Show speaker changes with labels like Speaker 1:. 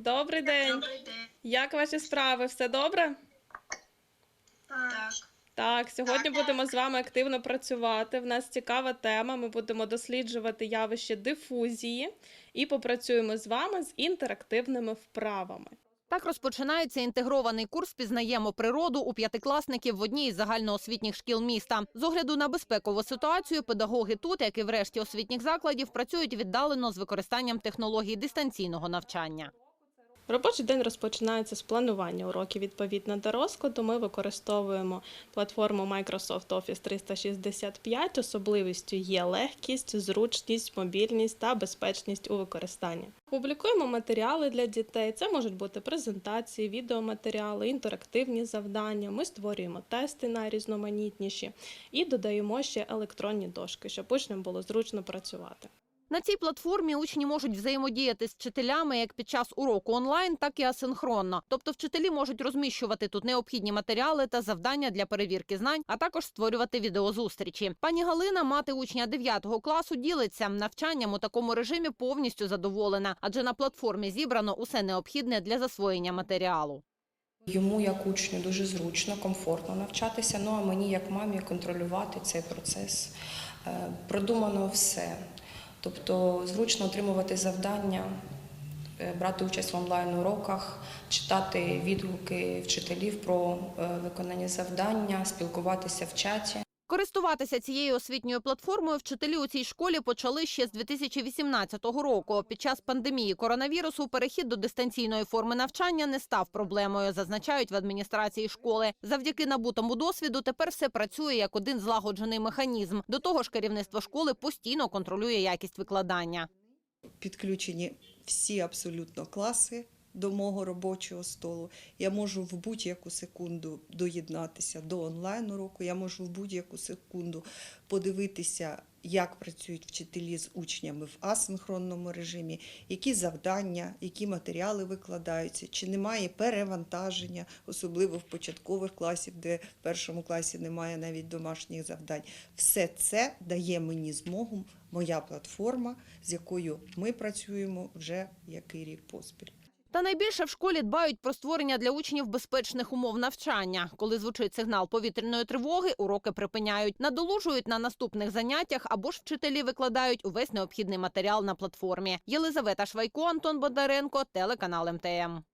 Speaker 1: Добрий день.
Speaker 2: Добрий день.
Speaker 1: Як ваші справи? Все добре?
Speaker 2: Так.
Speaker 1: Так, сьогодні будемо з вами активно працювати. В нас цікава тема. Ми будемо досліджувати явище дифузії і попрацюємо з вами з інтерактивними вправами.
Speaker 3: Так розпочинається інтегрований курс «Пізнаємо природу» у п'ятикласників в одній із загальноосвітніх шкіл міста. З огляду на безпекову ситуацію педагоги тут, як і в решті освітніх закладів, працюють віддалено з використанням технологій дистанційного навчання.
Speaker 1: Робочий день розпочинається з планування уроків відповідно до розкладу. Ми використовуємо платформу Microsoft Office 365. Особливістю є легкість, зручність, мобільність та безпечність у використанні. Публікуємо матеріали для дітей. Це можуть бути презентації, відеоматеріали, інтерактивні завдання. Ми створюємо тести найрізноманітніші і додаємо ще електронні дошки, щоб учням було зручно працювати.
Speaker 3: На цій платформі учні можуть взаємодіяти з вчителями як під час уроку онлайн, так і асинхронно. Тобто вчителі можуть розміщувати тут необхідні матеріали та завдання для перевірки знань, а також створювати відеозустрічі. Пані Галина, мати учня 9 класу, ділиться навчанням у такому режимі повністю задоволена, адже на платформі зібрано усе необхідне для засвоєння матеріалу.
Speaker 4: Йому як учню дуже зручно, комфортно навчатися. Ну а мені, як мамі, контролювати цей процес. Е, Продумано все. Тобто зручно отримувати завдання, е, брати участь в онлайн-уроках, читати відгуки вчителів про е, виконання завдання, спілкуватися в чаті.
Speaker 3: Користуватися цією освітньою платформою вчителі у цій школі почали ще з 2018 року. Під час пандемії коронавірусу перехід до дистанційної форми навчання не став проблемою, зазначають в адміністрації школи. Завдяки набутому досвіду тепер все працює як один злагоджений механізм. До того ж, керівництво школи постійно контролює якість викладання.
Speaker 5: підключені всі абсолютно класи до мого робочого столу. Я можу в будь-яку секунду доєднатися до онлайн-уроку, я можу в будь-яку секунду подивитися, як працюють вчителі з учнями в асинхронному режимі, які завдання, які матеріали викладаються, чи немає перевантаження, особливо в початкових класів, де в першому класі немає навіть домашніх завдань. Все це дає мені змогу, моя платформа, з якою ми працюємо вже який рік поспіль.
Speaker 3: Та найбільше в школі дбають про створення для учнів безпечних умов навчання. Коли звучить сигнал повітряної тривоги, уроки припиняють, надолужують на наступних заняттях або ж вчителі викладають увесь необхідний матеріал на платформі. Єлизавета Швайко, Антон Бондаренко, телеканал МТМ.